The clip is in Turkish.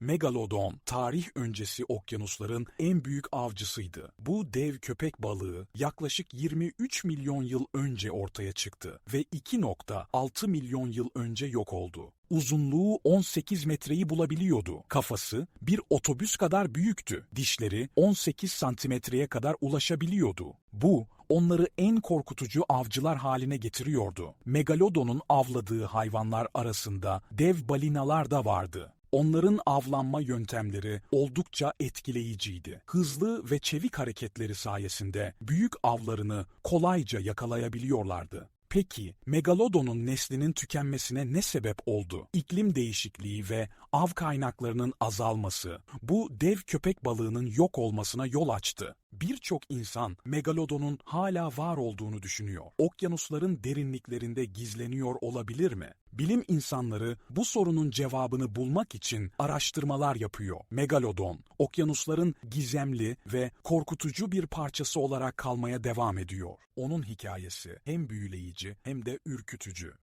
Megalodon, tarih öncesi okyanusların en büyük avcısıydı. Bu dev köpek balığı yaklaşık 23 milyon yıl önce ortaya çıktı ve 2.6 milyon yıl önce yok oldu. Uzunluğu 18 metreyi bulabiliyordu. Kafası bir otobüs kadar büyüktü. Dişleri 18 santimetreye kadar ulaşabiliyordu. Bu onları en korkutucu avcılar haline getiriyordu. Megalodon'un avladığı hayvanlar arasında dev balinalar da vardı. Onların avlanma yöntemleri oldukça etkileyiciydi. Hızlı ve çevik hareketleri sayesinde büyük avlarını kolayca yakalayabiliyorlardı. Peki Megalodon'un neslinin tükenmesine ne sebep oldu? İklim değişikliği ve av kaynaklarının azalması bu dev köpek balığının yok olmasına yol açtı. Birçok insan Megalodon'un hala var olduğunu düşünüyor. Okyanusların derinliklerinde gizleniyor olabilir mi? Bilim insanları bu sorunun cevabını bulmak için araştırmalar yapıyor. Megalodon, okyanusların gizemli ve korkutucu bir parçası olarak kalmaya devam ediyor. Onun hikayesi hem büyüleyici hem de ürkütücü.